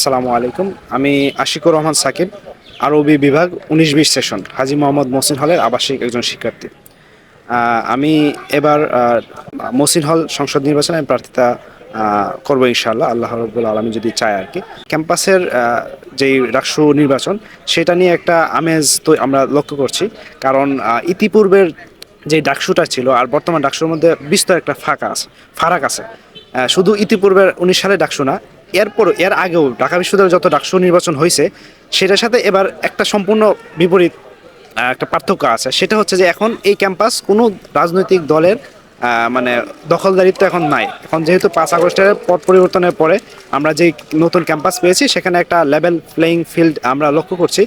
আসসালামু আলাইকুম। আমি আশিকুর রহমান সাকিব আরবি বিভাগ উনিশ বিশ সেশন হাজি মোহাম্মদ মহসিন হলের আবাসিক একজন শিক্ষার্থী। আমি এবার আহ, মহসিন হল সংসদ নির্বাচনে আমি প্রার্থিতা করব ইনশাআল্লাহ। আল্লাহ রব্বুল আলমী যদি চায় আর কি। ক্যাম্পাসের যেই রাষ্ট্র নির্বাচন সেটা নিয়ে একটা আমেজ তো আমরা লক্ষ্য করছি। কারণ ইতিপূর্বের যে ডাকসুটা ছিল আর বর্তমান ডাকসুর মধ্যে বিস্তর একটা ফাঁকা আছে ফারাক আছে। শুধু ইতিপূর্বের উনিশ সালে ডাকসু না এরপর এর আগেও ঢাকা বিশ্ববিদ্যালয়ে যত ডাকসু নির্বাচন হয়েছে, সেটার সাথে এবার একটা সম্পূর্ণ বিপরীত একটা পার্থক্য আছে। সেটা হচ্ছে যে এখন এই ক্যাম্পাস কোনো রাজনৈতিক দলের মানে দখলদারিত্ব এখন নাই। এখন যেহেতু পাঁচ আগস্টের পথ পরিবর্তনের পরে আমরা যেই নতুন ক্যাম্পাস পেয়েছি, সেখানে একটা লেভেল প্লেয়িং ফিল্ড আমরা লক্ষ্য করছি।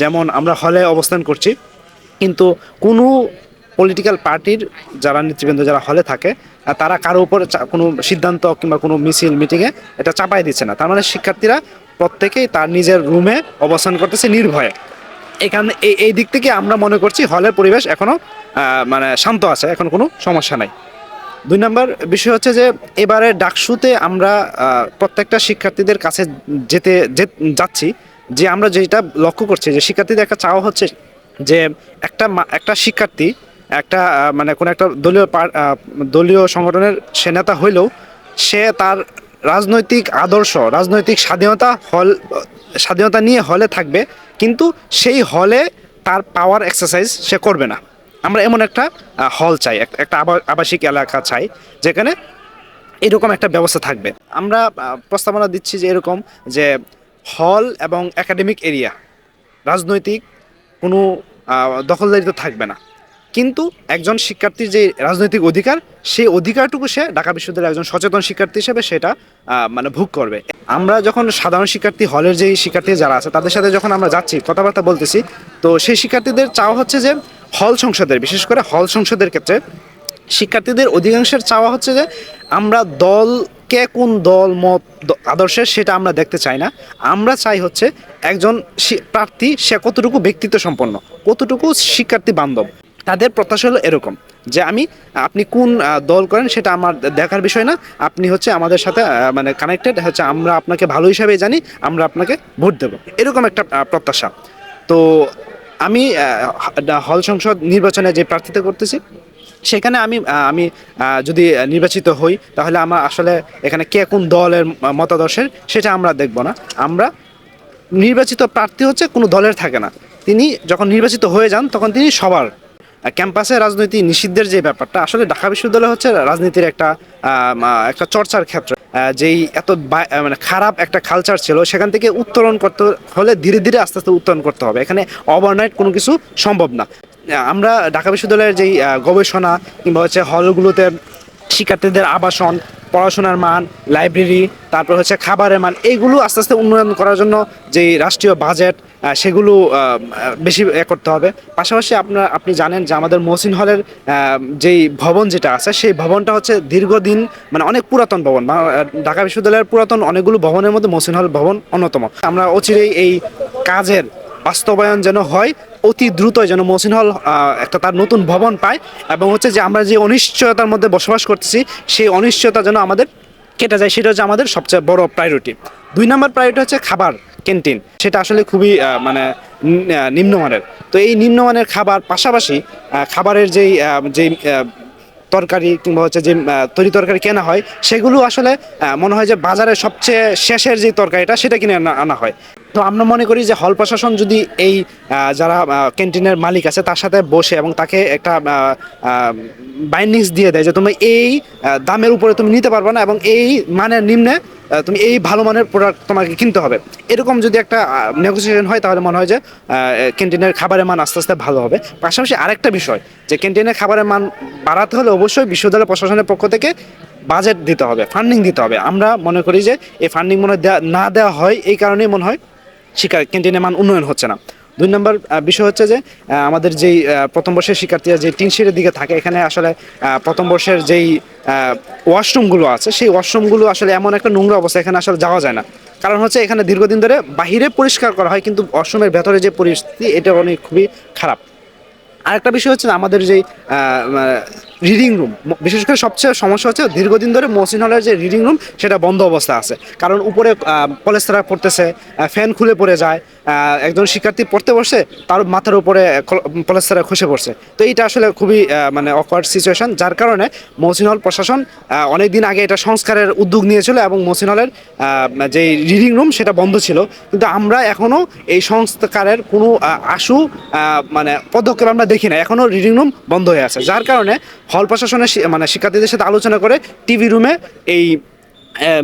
যেমন আমরা হলে অবস্থান করছি। কিন্তু কোনো পলিটিক্যাল পার্টির যারা নেতৃবৃন্দ, যারা হলে থাকে তারা কারও উপর কোনো সিদ্ধান্ত কিংবা কোনো মিছিল মিটিংয়ে এটা চাপাই দিচ্ছে না। তার মানে শিক্ষার্থীরা প্রত্যেকেই তার নিজের রুমে অবস্থান করতেছে নির্ভয়ে। এখানে এই এই দিক থেকে আমরা মনে করছি হলের পরিবেশ এখনও মানে শান্ত আছে, এখন কোনো সমস্যা নাই। দুই নম্বর বিষয় হচ্ছে যে, এবারে ডাকসুতে আমরা প্রত্যেকটা শিক্ষার্থীদের কাছে যেতে যাচ্ছি, যে আমরা যেটা লক্ষ্য করছি, যে শিক্ষার্থীদের একটা চাওয়া হচ্ছে যে, একটা একটা শিক্ষার্থী একটা মানে কোনো একটা দলীয় দলীয় সংগঠনের সে নেতা হইলেও সে তার রাজনৈতিক আদর্শ, রাজনৈতিক স্বাধীনতা হল, স্বাধীনতা নিয়ে হলে থাকবে, কিন্তু সেই হলে তার পাওয়ার এক্সারসাইজ সে করবে না। আমরা এমন একটা হল চাই, এক- একটা আবা- আবাসিক এলাকা চাই, যেখানে এরকম একটা ব্যবস্থা থাকবে। আমরা প্রস্তাবনা দিচ্ছি যে এরকম যে হল এবং একাডেমিক এরিয়া রাজনৈতিক কোনো দখলদারিত্ব থাকবে না। কিন্তু একজন শিক্ষার্থীর যে রাজনৈতিক অধিকার, সেই অধিকারটুকু সে ঢাকা বিশ্ববিদ্যালয়ের একজন সচেতন শিক্ষার্থী হিসেবে সেটা মানে ভোগ করবে। আমরা যখন সাধারণ শিক্ষার্থী হলের যেই শিক্ষার্থী যারা আছে, তাদের সাথে যখন আমরা যাচ্ছি, কথাবার্তা বলতেছি, তো সেই শিক্ষার্থীদের চাওয়া হচ্ছে যে হল সংসদের, বিশেষ করে হল সংসদের ক্ষেত্রে শিক্ষার্থীদের অধিকাংশের চাওয়া হচ্ছে যে আমরা দল কে কোন দল, মত আদর্শের সেটা আমরা দেখতে চাই না। আমরা চাই হচ্ছে একজন প্রার্থী, সে কতটুকু ব্যক্তিত্ব সম্পন্ন, কতটুকু শিক্ষার্থী বান্ধব। তাদের প্রত্যাশা হলো এরকম, যে আমি, আপনি কোন দল করেন সেটা আমার দেখার বিষয় না, আপনি হচ্ছে আমাদের সাথে মানে কানেক্টেড হচ্ছে আমরা আপনাকে ভালো হিসাবে জানি, আমরা আপনাকে ভোট দেবো। এরকম একটা প্রত্যাশা। তো আমি হল সংসদ নির্বাচনে যে প্রার্থিতা করতেছি, সেখানে আমি আমি যদি নির্বাচিত হই, তাহলে আমার আসলে এখানে কে কোন দলের মতাদর্শের, সেটা আমরা দেখব না। আমরা নির্বাচিত প্রার্থী হচ্ছে কোনো দলের থাকে না। তিনি যখন নির্বাচিত হয়ে যান, তখন তিনি সবার ক্যাম্পাসে রাজনীতি নিষিদ্ধের যে ব্যাপারটা, আসলে ঢাকা বিশ্ববিদ্যালয় হচ্ছে রাজনীতির একটা একটা চর্চার ক্ষেত্র। যেই এত মানে খারাপ একটা কালচার ছিল, সেখান থেকে উত্তরণ করতে হলে ধীরে ধীরে আস্তে আস্তে উত্তরণ করতে হবে। এখানে ওভারনাইট কোনো কিছু সম্ভব না। আমরা ঢাকা বিশ্ববিদ্যালয়ের যেই গবেষণা কিংবা হচ্ছে হলগুলোতে শিক্ষার্থীদের আবাসন, পড়াশোনার মান লাইব্রেরি তারপর হচ্ছে খাবারের মান, এইগুলো আস্তে আস্তে উন্নয়ন করার জন্য যেই রাষ্ট্রীয় বাজেট সেগুলো বেশি এ করতে হবে। পাশাপাশি আপনার আপনি জানেন যে আমাদের মহসিন হলের যেই ভবন যেটা আছে, সেই ভবনটা হচ্ছে দীর্ঘদিন মানে অনেক পুরাতন ভবন ঢাকা বিশ্ববিদ্যালয়ের পুরাতন অনেকগুলো ভবনের মধ্যে মহসিন হল ভবন অন্যতম। আমরা অচিরেই এই কাজের বাস্তবায়ন যেন হয় অতি দ্রুত যেন মহসিন হল একটা তার নতুন ভবন পায় এবং হচ্ছে যে আমরা যে অনিশ্চয়তার মধ্যে বসবাস করতেছি, সেই অনিশ্চয়তা যেন আমাদের কেটে যায়, সেটা হচ্ছে আমাদের সবচেয়ে বড় প্রায়োরিটি দুই নম্বর প্রায়োরিটি হচ্ছে খাবার ক্যান্টিন সেটা আসলে খুবই মানে নিম্নমানের। তো এই নিম্নমানের খাবার পাশাপাশি খাবারের যেই যেই তরকারি কিংবা হচ্ছে যে তরি তরকারি কেনা হয়, সেগুলো আসলে মনে হয় যে বাজারে সবচেয়ে শেষের যে তরকারিটা সেটা কিনে আনা হয়। তো আমরা মনে করি যে হল প্রশাসন যদি এই যারা ক্যান্টিনের মালিক আছে, তার সাথে বসে এবং তাকে একটা বাইন্ডিংস দিয়ে দেয় যে, তুমি এই দামের উপরে তুমি নিতে পারবে না এবং এই মানের নিম্নে তুমি এই ভালো মানের প্রোডাক্ট তোমাকে কিনতে হবে। এরকম যদি একটা নেগোসিয়েশন হয়, তাহলে মনে হয় যে ক্যান্টিনের খাবারের মান আস্তে আস্তে ভালো হবে। পাশাপাশি আরেকটা বিষয়, যে ক্যান্টিনের খাবারের মান বাড়াতে হলে অবশ্যই বিশ্ববিদ্যালয় প্রশাসনের পক্ষ থেকে বাজেট দিতে হবে ফান্ডিং দিতে হবে। আমরা মনে করি যে, এই ফান্ডিং মনে হয় না দেওয়া হয়, এই কারণেই মনে হয় শিক্ষা ক্যান্টিনের মান উন্নয়ন হচ্ছে না। দুই নম্বর বিষয় হচ্ছে যে আমাদের যেই প্রথম বর্ষের শিক্ষার্থীরা যে টিন শেডের দিকে থাকে, এখানে আসলে প্রথম বর্ষের যেই ওয়াশরুমগুলো আছে, সেই ওয়াশরুমগুলো আসলে এমন একটা নোংরা অবস্থা, এখানে আসলে যাওয়া যায় না। কারণ হচ্ছে এখানে দীর্ঘদিন ধরে বাহিরে পরিষ্কার করা হয়, কিন্তু ওয়াশরুমের ভেতরে যে পরিস্থিতি, এটা অনেক খুবই খারাপ। আরেকটা বিষয় হচ্ছে আমাদের যে রিডিং রুম বিশেষ করে সবচেয়ে সমস্যা হচ্ছে দীর্ঘদিন ধরে মহসিন হলের যে রিডিং রুম সেটা বন্ধ অবস্থা আছে। কারণ উপরে পলেস্তারা পড়তেছে ফ্যান খুলে পড়ে যায় একজন শিক্ষার্থী পড়তে বসে, তার মাথার উপরে পলেস্তারা খসে পড়ছে। তো এইটা আসলে খুবই মানে অকওয়ার্ড সিচুয়েশন যার কারণে মহসিন হল প্রশাসন অনেক দিন আগে এটা সংস্কারের উদ্যোগ নিয়েছিল এবং মহসিন হলের যে রিডিং রুম সেটা বন্ধ ছিল। কিন্তু আমরা এখনও এই সংস্কারের কোনো আশু মানে পদক্ষেপ আমরা দেখি না। এখনও রিডিং রুম বন্ধ হয়ে আছে। যার কারণে হল প্রশাসনের মানে শিক্ষার্থীদের সাথে আলোচনা করে টিভি রুমে এই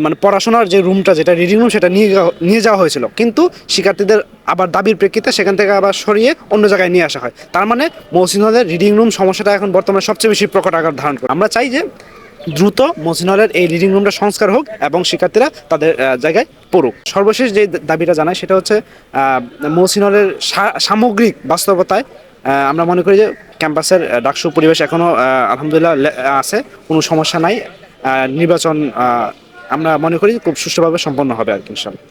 মানে পড়াশোনার যে রুমটা, যেটা রিডিং রুম সেটা নিয়ে নিয়ে যাওয়া হয়েছিল। কিন্তু শিক্ষার্থীদের আবার দাবির প্রেক্ষিতে সেখান থেকে আবার সরিয়ে অন্য জায়গায় নিয়ে আসা হয়। তার মানে মহসিনদের রিডিং রুম সমস্যাটা এখন বর্তমানে সবচেয়ে বেশি প্রকট আকার ধারণ করে। আমরা চাই যে দ্রুত মহসিন হলের এই রিডিং রুমটা সংস্কার হোক এবং শিক্ষার্থীরা তাদের জায়গায় পড়ুক। সর্বশেষ যে দাবিটা জানায় সেটা হচ্ছে মহসিন হলের সামগ্রিক বাস্তবতায় আমরা মনে করি যে ক্যাম্পাসের ডাকসু পরিবেশ এখনও আলহামদুলিল্লাহ আছে, কোনো সমস্যা নাই। নির্বাচন আমরা মনে করি খুব সুষ্ঠুভাবে সম্পন্ন হবে আর কি, ইনশাল্লাহ।